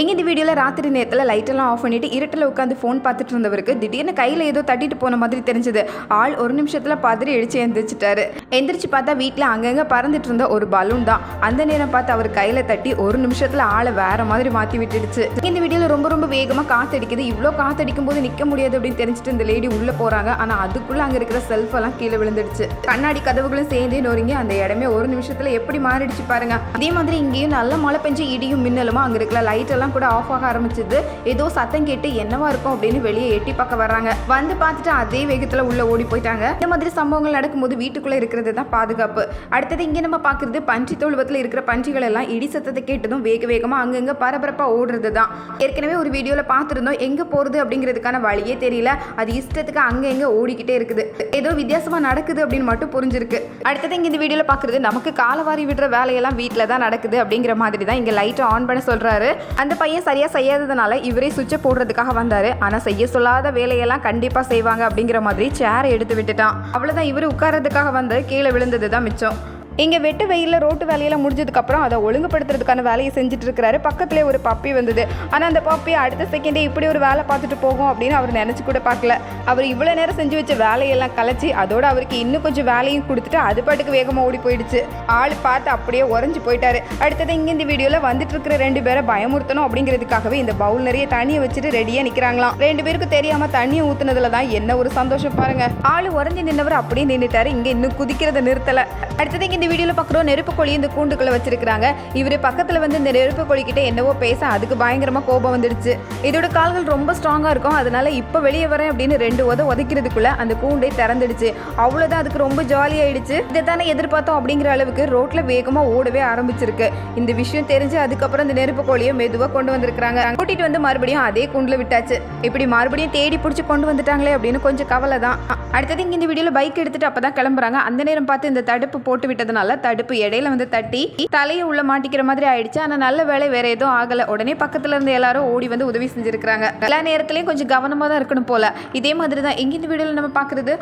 எங்கே இந்த வீடியோவில் ராத்திரி நேரத்தில் லைட்டெல்லாம் ஆஃப் பண்ணிட்டு இருட்டில் உட்காந்து ஃபோன் பார்த்துட்டு இருந்தவருக்கு திடீர்னு கையில் ஏதோ தட்டிட்டு போன மாதிரி தெரிஞ்சது. ஆள் ஒரு நிமிஷத்தில் பதறி அடிச்சு எந்திரிச்சிட்டாரு. எந்திரிச்சு பார்த்தா வீட்டில் அங்கங்கே பறந்துட்டு இருந்த ஒரு பலூன் தான். அந்த நேரம் பார்த்து அவர் கையில் தட்டி ஒரு நிமிஷத்தில் ஆளை வேற மாதிரி மாற்றி விட்டுடுச்சு. இந்த வீடியோவில் ரொம்ப ரொம்ப வேகமாக காத்தடிக்குது இவ்வளோ காத்தடிக்கும் போது நிற்க முடியாது அப்படின்னு தெரிஞ்சுட்டு இந்த லேடி உள்ளே போகிறாங்க ஆனால் அதுக்குள்ளே அங்கே இருக்கிற செல்ஃப் எல்லாம் கீழே விழுந்துடுச்சு. கண்ணாடி கதவுகளும் சேர்ந்தே நொறுங்கி அந்த இடமே ஒரு நிமிஷத்தில் எப்படி மாறிடுச்சு பாருங்க. அதே மாதிரி இங்கேயும் நல்ல மழை பெஞ்சு இடியும் மின்னலுமா அங்கே இருக்கிற லைட் எல்லாம் கூட ஆஃப் ஆக ஆரம்பிச்சது. ஏதோ சத்தம் கேட்டு என்னவா இருக்கும் அப்படின்னு வெளியே எட்டி பார்க்க வர்றாங்க. வந்து பார்த்துட்டு அதே வேகத்தில் உள்ள ஓடி போயிட்டாங்க. இந்த மாதிரி சம்பவங்கள் நடக்கும்போது வீட்டுக்குள்ளே இருக்கிறது தான் பாதுகாப்பு. அடுத்தது இங்கே நம்ம பார்க்குறது பன்றி தொழுவத்தில் இருக்கிற பன்றிகள் எல்லாம் இடி சத்தத்தை கேட்டதும் வேக வேகமாக அங்கங்கே பரபரப்பாக ஓடுறது தான். ஏற்கனவே ஒரு வீடியோவில் பார்த்துருந்தோம் எங்கே போகிறது அப்படிங்கிறதுக்கான வழியே தெரியல. அது இஷ்டத்துக்கு அங்கே எங்கே ஓடிக்கிட்டே இருக்குது. ஏதோ வித்தியாசமாக நடக்குது அப்படின்னு மட்டும் புரிஞ்சிருக்கு. அடுத்தது இங்கே இந்த வீடியோவில் பார்க்குறது நமக்கு காலவாரி விடுற வேலையெல்லாம் வீட்டில் தான் நடக்குது அப்படிங்கிற மாதிரி தான் இங்கே லைட்டை ஆன் பண்ண சொல்கிறாரு அந்த பையன் சரியாக செய்யாததுனால இவரே சுவிட்சை போடுறதுக்காக வந்தார். ஆனால் செய்ய சொல்லாத வேலையெல்லாம் கண்டிப்பாக செய்வாங்க அப்படிங்கிற மாதிரி சேரை எடுத்து விட்டுட்டான். அவ்வளோதான் இவர் உட்கார்றதுக்காக வந்து கீழே விழுந்தது தான் மிச்சம். இங்கே வெட்டு வெயிலில் ரோட்டு வேலையெல்லாம் முடிஞ்சதுக்கப்புறம் அதை ஒழுங்குபடுத்துறதுக்கான வேலையை செஞ்சுட்டு இருக்கிறாரு பக்கத்துலேயே ஒரு பப்பி வந்தது. ஆனால் அந்த பப்பி அடுத்த செகண்டே இப்படி ஒரு வேலை பார்த்துட்டு போகும் அப்படின்னு அவர் நினச்சி கூட பார்க்கல. அவர் இவ்வளோ நேரம் செஞ்சு வச்ச வேலையெல்லாம் கலைச்சி அதோட அவருக்கு இன்னும் கொஞ்சம் வேலையும் கொடுத்துட்டு அது பாட்டுக்கு வேகமாக ஓடி போயிடுச்சு. ஆள் பார்த்து அப்படியே உறைஞ்சு போயிட்டாரு. அடுத்தது இங்கே இந்த வீடியோவில் வந்துட்டு இருக்கிற ரெண்டு பேரை பயமுறுத்தணும் அப்படிங்கிறதுக்காகவே இந்த பவுல் நிறைய தண்ணியை வச்சுட்டு ரெடியாக நிற்கிறாங்களாம் ரெண்டு பேருக்கு தெரியாம தண்ணியை ஊத்துனதுல தான் என்ன ஒரு சந்தோஷம் பாருங்க. ஆள் உறைஞ்சு நின்னவர் அப்படியே நின்றுட்டாரு இங்கே இன்னும் குதிக்கிறத நிறுத்தலை. அடுத்தது இங்கே இந்த வீடியோல பார்க்குறோம் நெருப்பு கோழி இந்த கூண்டுக்குள்ள வச்சிருக்காங்க இவரு பக்கத்துல வந்து இந்த நெருப்பு கோழி கிட்ட என்னவோ பேச அதுக்கு பயங்கரமா கோபம் வந்துடுச்சு. இதோட கால்கள் ரொம்ப ஸ்ட்ராங்கா இருக்கும். அதனால இப்ப வெளியே வரேன் அப்படின்னு ரெண்டு உத உதைக்கிறதுக்குள்ள அந்த கூண்டை திறந்துடுச்சு. அவ்வளவுதான். அதுக்கு ரொம்ப ஜாலியாயிடுச்சு இதை தானே எதிர்பார்த்தோம் அப்படிங்கிற அளவுக்கு ரோட்ல வேகமா ஓடவே ஆரம்பிச்சிருக்கு. இந்த விஷயம் தெரிஞ்சு அதுக்கப்புறம் இந்த நெருப்பு கோழியை மெதுவா கொண்டு வந்திருக்காங்க கூட்டிட்டு வந்து மறுபடியும் அதே கூண்டுல விட்டாச்சு. இப்படி மறுபடியும் தேடி பிடிச்சி கொண்டு வந்துட்டாங்களே அப்படின்னு கொஞ்சம் கவலை தான் அடுத்தது இங்க இந்த வீடியோல பைக் எடுத்துட்டு அப்பதான் கிளம்புறாங்க. அந்த நேரம் பார்த்து இந்த தடுப்பு போட்டு விட்டது இருந்ததுனால தடுப்பு இடையில வந்து தட்டி தலையை உள்ள மாட்டிக்கிற மாதிரி ஆயிடுச்சு. ஆனா நல்ல வேலை வேற எதுவும் ஆகல. உடனே பக்கத்துல இருந்து எல்லாரும் ஓடி வந்து உதவி செஞ்சிருக்காங்க எல்லா நேரத்திலயும் கொஞ்சம் கவனமா தான் இருக்கணும் போல. இதே மாதிரி தான் எங்க இந்த வீடியோல நம்ம பாக்குறது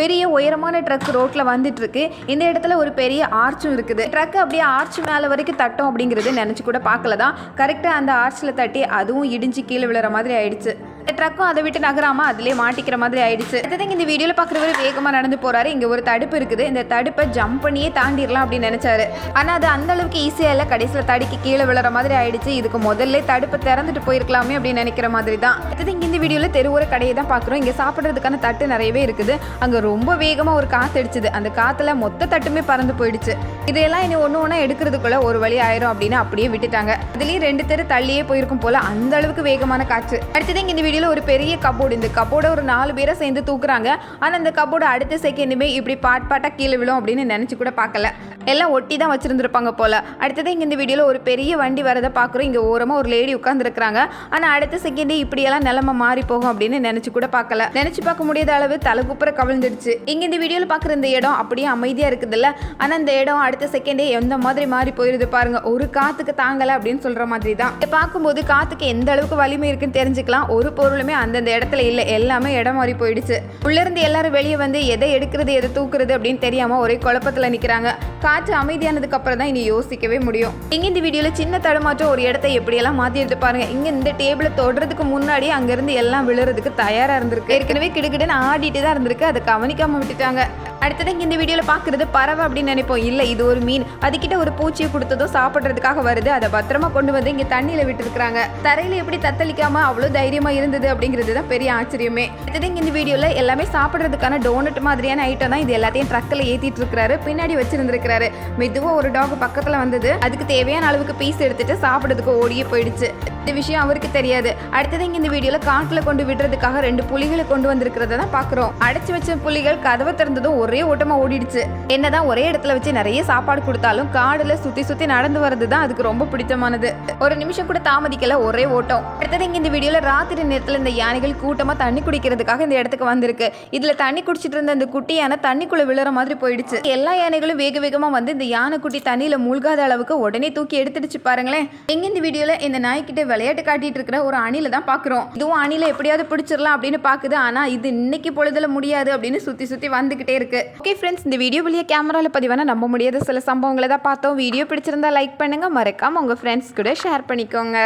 பெரிய உயரமான ட்ரக் ரோட்ல வந்துட்டு இருக்கு இந்த இடத்துல ஒரு பெரிய ஆர்ச்சும் இருக்குது. ட்ரக் அப்படியே ஆர்ச் மேல வரைக்கும் தட்டும் அப்படிங்கறது நினைச்சு கூட பார்க்கல தான். கரெக்டா அந்த ஆர்ச்ல தட்டி அதுவும் இடிஞ்சு கீழே விழுற மாதிரி ஆயிடுச்சு. ட்ரக்கும் அதை விட்டு நகராம அதிலே மாட்டிக்கிற மாதிரி ஆயிடுச்சு. அடுத்தது இந்த வீடியோல பார்க்குறவர் வேகமா நடந்து போறாரு. இங்க ஒரு தடுப்பு இருக்குது. இந்த தடுப்பை ஜம்ப் பண்ணியே தாண்டிடலாம் அப்படின்னு நினைச்சாரு. ஆனா அது அந்த அளவுக்கு ஈஸியா இல்ல. கடைசியில தடுக்கி கீழே விழுற மாதிரி ஆயிடுச்சு. இதுக்கு முதல்ல தடுப்பை திறந்துட்டு போயிருக்கலாமே அப்படின்னு நினைக்கிற மாதிரி தான். அடுத்தது இங்க இந்த வீடியோல தெருவோர கடையை தான் பாக்குறோம். இங்க சாப்பிடுறதுக்கான தட்டு நிறையவே இருக்குது. அங்க ரொம்ப வேகமா ஒரு காத்து அடிச்சுது. அந்த காத்துல மொத்த தட்டுமே பறந்து போயிடுச்சு. இதையெல்லாம் இனி ஒன்று ஒன்றா எடுக்கிறதுக்குள்ள ஒரு வழி ஆயிரும் அப்படின்னு அப்படியே விட்டுட்டாங்க. இதுலயும் ரெண்டு தெரு தள்ளியே போயிருக்கும் போல அந்த அளவுக்கு வேகமான காற்று. அடுத்தது இங்க இந்த வீடியோ வெளியில் ஒரு பெரிய கபோர்டு இந்த கபோர்டை ஒரு நாலு பேரை சேர்ந்து தூக்குறாங்க. ஆனால் அந்த கபோர்டு அடுத்த செகண்டுமே இப்படி பாட் பாட்டாக கீழே விழும் அப்படின்னு நினச்சி கூட பார்க்கல. எல்லாம் ஒட்டி தான் வச்சுருந்துருப்பாங்க போல். அடுத்தது இங்கே இந்த வீடியோவில் ஒரு பெரிய வண்டி வரதை பார்க்குறோம். இங்கே ஓரமாக ஒரு லேடி உட்காந்துருக்குறாங்க ஆனால் அடுத்த செகண்டே இப்படியெல்லாம் நிலமை மாறி போகும் அப்படின்னு நினச்சி கூட பார்க்கல. நினச்சி பார்க்க முடியாத அளவு தலைகுப்புற கவிழ்ந்துடுச்சு. இங்கே இந்த வீடியோவில் பார்க்குற இந்த இடம் அப்படியே அமைதியாக இருக்குதுல்ல. ஆனால் இந்த இடம் அடுத்த செகண்டே எந்த மாதிரி மாறி போயிருது பாருங்கள் ஒரு காற்றுக்கு தாங்கலை அப்படின்னு சொல்கிற மாதிரி தான். பார்க்கும்போது காற்றுக்கு எந்த அளவுக்கு வலிமை இருக்குன்னு தெரிஞ்சுக்கலாம். ஒரு பொருளுமே அந்தந்த இடத்துல இல்லை. எல்லாமே இடம் மாறி போயிடுச்சு. உள்ள இருந்து எல்லாரும் வெளியே வந்து எதை எடுக்கிறது எதை தூக்குறது அப்படின்னு தெரியாம ஒரே குழப்பத்துல நிக்கிறாங்க. காற்று அமைதியானதுக்கு அப்புறம் தான் இனி யோசிக்கவே முடியும். இங்க இந்த வீடியோல சின்ன தடுமாற்றம் ஒரு இடத்த எப்படியெல்லாம் மாத்தி எடுத்து பாருங்க. இங்க இந்த டேபிள தொடுறதுக்கு முன்னாடி அங்கேருந்து எல்லாம் விழுறதுக்கு தயாரா இருந்திருக்கு. ஏற்கனவே கிடுகிடுன்னு ஆடிட்டு தான் இருந்திருக்கு. அதை கவனிக்காம விட்டுட்டாங்க. அடுத்தது இந்த வீடியோவில் பார்க்குறது பறவை அப்படின்னு நினைப்போம். இல்லை இது ஒரு மீன். அதுக்கிட்ட ஒரு பூச்சியை கொடுத்ததும் சாப்பிட்றதுக்காக வருது. அதை பத்திரமா கொண்டு வந்து இங்கே தண்ணியில் விட்டுருக்குறாங்க. தரையில் எப்படி தத்தளிக்காம அவ்வளோ தைரியமாக இருந்தது அப்படிங்கிறது தான் பெரிய ஆச்சரியமே. அடுத்தது இந்த வீடியோவில் எல்லாமே சாப்பிட்றதுக்கான டோனட் மாதிரியான ஐட்டம் தான் இது எல்லாத்தையும் ட்ரக்கில் ஏற்றிட்டு இருக்கிறாரு. பின்னாடி வச்சிருந்துருக்கிறாரு. மெதுவாக ஒரு டாக் பக்கத்தில் வந்தது. அதுக்கு தேவையான அளவுக்கு பீஸ் எடுத்துட்டு சாப்பிட்றதுக்கு ஓடியே போயிடுச்சு. இந்த விஷயம் அவருக்கு தெரியாது. அடுத்தது இங்கே இந்த வீடியோவில் காட்டில் கொண்டு விடுறதுக்காக ரெண்டு புலிகளை கொண்டு வந்திருக்கிறத தான் பார்க்குறோம் அடைச்சி வச்ச புலிகள் கதவை திறந்ததும் ஒரே ஒரே ஓட்டமா ஓடிடுச்சு. என்னதான் ஒரே இடத்துல வச்சு நிறைய சாப்பாடு கொடுத்தாலும் காடுல சுத்தி சுத்தி நடந்து வர்றது தான் அதுக்கு ரொம்ப பிடிச்சமானது ஒரு நிமிஷம் கூட தாமதிக்கல ஒரே ஓட்டம். அடுத்தது இங்க இந்த வீடியோல ராத்திரி நேரத்துல இந்த யானைகள் கூட்டமா தண்ணி குடிக்கிறதுக்காக இந்த இடத்துக்கு வந்திருக்கு. இதுல தண்ணி குடிச்சிட்டு இருந்த இந்த குட்டி யானை தண்ணிக்குள்ள விழுற மாதிரி போயிடுச்சு. எல்லா யானைகளும் வேக வேகமா வந்து இந்த யானை குட்டி தண்ணியில மூழ்காத அளவுக்கு உடனே தூக்கி எடுத்துடுச்சு பாருங்களேன். எங்க இந்த வீடியோல இந்த நாய்க்கிட்ட விளையாட்டு காட்டிட்டு இருக்கிற ஒரு அணில தான் பாக்குறோம். இதுவும் அணில எப்படியாவது பிடிச்சிடலாம் அப்படின்னு பாக்குது. ஆனா இது இன்னைக்கு பொழுதுல முடியாது அப்படின்னு சுத்தி சுத்தி வந்துகிட்டே இருக்கு. ஓகே ஃப்ரெண்ட்ஸ் இந்த வீடியோ வழியா கேமராவில் பதிவான நம்ப முடியாத சில சம்பவங்களை தான் பார்த்தோம். வீடியோ பிடிச்சிருந்தா லைக் பண்ணுங்க. மறக்காம உங்க ஃப்ரெண்ட்ஸ் கூட ஷேர் பண்ணிக்கோங்க.